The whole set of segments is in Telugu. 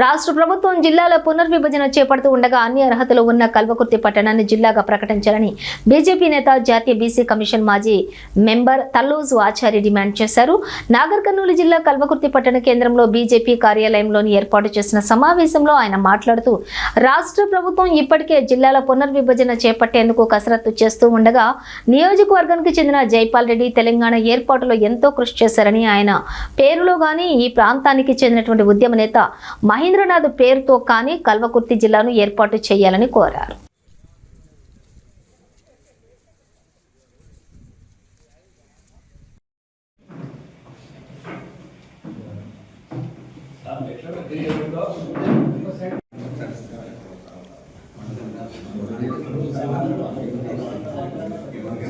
రాష్ట్ర ప్రభుత్వం జిల్లాల పునర్విభజన చేపడుతూ ఉండగా అన్ని అర్హతలు ఉన్న కల్వకుర్తి పట్టణాన్ని జిల్లాగా ప్రకటించాలని బీజేపీ నేత జాతీయ బీసీ కమిషన్ మాజీ మెంబర్ తల్లూజు ఆచార్య డిమాండ్ చేశారు. నాగర్ కర్నూలు జిల్లా కల్వకుర్తి పట్టణ కేంద్రంలో బీజేపీ కార్యాలయంలోని ఏర్పాటు చేసిన సమావేశంలో ఆయన మాట్లాడుతూ రాష్ట్ర ప్రభుత్వం ఇప్పటికే జిల్లాల పునర్విభజన చేపట్టేందుకు కసరత్తు చేస్తూ ఉండగా నియోజకవర్గానికి చెందిన జైపాల్ రెడ్డి తెలంగాణ ఏర్పాటులో ఎంతో కృషి చేశారని ఆయన పేరులో గాని ఈ ప్రాంతానికి చెందినటువంటి ఉద్యమ నేత మహేంద్రనాథ్ పేరుతో కానీ కల్వకుర్తి జిల్లాను ఏర్పాటు చేయాలని కోరారు.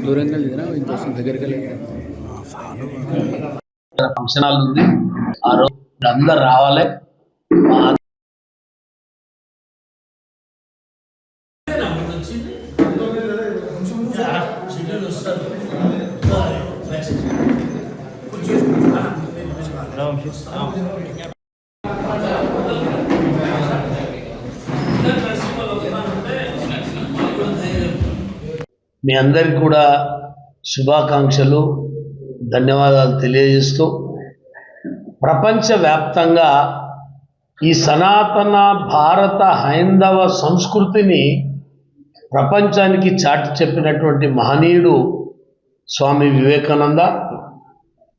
దూరంగా దగ్గరికి ఫంక్షన్ హాల్ ఉంది ఆ రోజు అందరు రావాలి. మీ అందరికి కూడా శుభాకాంక్షలు ధన్యవాదాలు తెలియజేస్తూ ప్రపంచవ్యాప్తంగా ఈ సనాతన భారత హైందవ సంస్కృతిని ప్రపంచానికి చాటి చెప్పినటువంటి మహనీయుడు స్వామి వివేకానంద.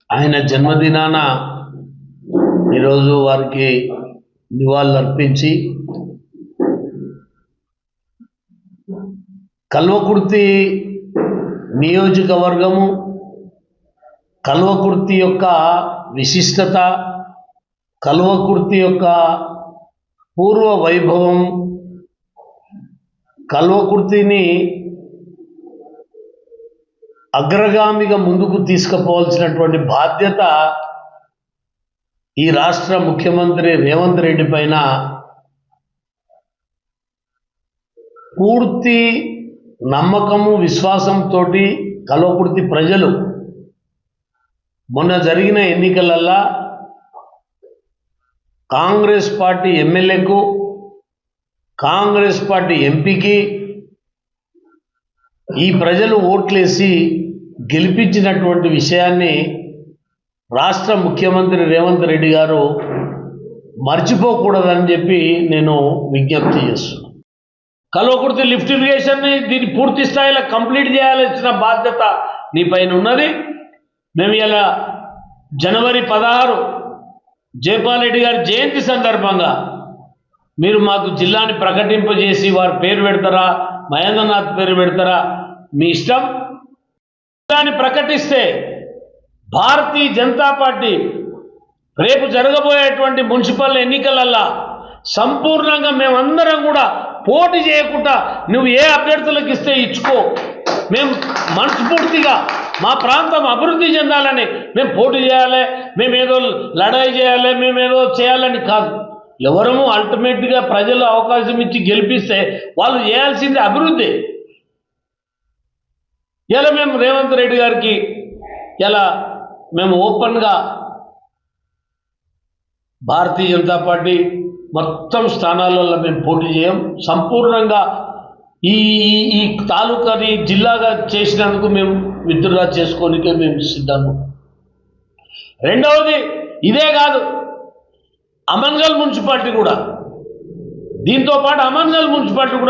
ఆయన జన్మదినాన ఈరోజు వారికి నివాళులర్పించి కల్వకుర్తి నియోజకవర్గము కల్వకుర్తి యొక్క విశిష్టత కల్వకుర్తి యొక్క పూర్వ వైభవం కల్వకుర్తిని అగ్రగామిగా ముందుకు తీసుకుపోవాల్సినటువంటి బాధ్యత ఈ రాష్ట్ర ముఖ్యమంత్రి రేవంత్ రెడ్డి పైన పూర్తి నమ్మకము విశ్వాసంతో కల్వకుర్తి ప్రజలు మొన్న జరిగిన ఎన్నికలల్లా కాంగ్రెస్ పార్టీ ఎమ్మెల్యేకు కాంగ్రెస్ పార్టీ ఎంపీకి ఈ ప్రజలు ఓట్లేసి గెలిపించినటువంటి విషయాన్ని రాష్ట్ర ముఖ్యమంత్రి రేవంత్ రెడ్డి గారు మర్చిపోకూడదని చెప్పి నేను విజ్ఞప్తి చేస్తున్నాను కల్వకుర్తి లిఫ్ట్ ఇరిగేషన్ని దీన్ని పూర్తి స్థాయిలో కంప్లీట్ చేయాల్సిన బాధ్యత నీ పైన ఉన్నది. మేము ఇలా జనవరి పదహారు జయపాల్ రెడ్డి గారి జయంతి సందర్భంగా మీరు మాకు జిల్లాని ప్రకటింపజేసి వారి పేరు పెడతారా? మహేంద్రనాథ్ పేరు పెడతారా? మీ ఇష్టం? జిల్లాని ప్రకటిస్తే భారతీయ జనతా పార్టీ రేపు జరగబోయేటువంటి మున్సిపల్ ఎన్నికలల్లా సంపూర్ణంగా మేమందరం కూడా పోటీ చేయకుండా నువ్వు ఏ అభ్యర్థులకు ఇస్తే ఇచ్చుకో. మేము మనస్ఫూర్తిగా మా ప్రాంతం అభివృద్ధి చెందాలని మేము పోటీ చేయాలి మేము ఏదో లడాయి చేయాలి మేము ఏదో చేయాలని కాదు. ఎవరము అల్టిమేట్గా ప్రజలు అవకాశం ఇచ్చి గెలిపిస్తే వాళ్ళు చేయాల్సింది అభివృద్ధి. ఇలా మేము రేవంత్ రెడ్డి గారికి ఇలా మేము ఓపెన్గా భారతీయ జనతా పార్టీ మొత్తం స్థానాలలో మేము పోటీ చేయం సంపూర్ణంగా ఈ ఈ- తాలూకాని జిల్లాగా చేసినందుకు మేము విత్డ్రా చేసుకోనికే మేము సిద్ధము. రెండవది ఇదే కాదు అమన్గల్ మున్సిపాలిటీ కూడా. దీంతో పాటు అమన్గల్ మున్సిపాలిటీ కూడా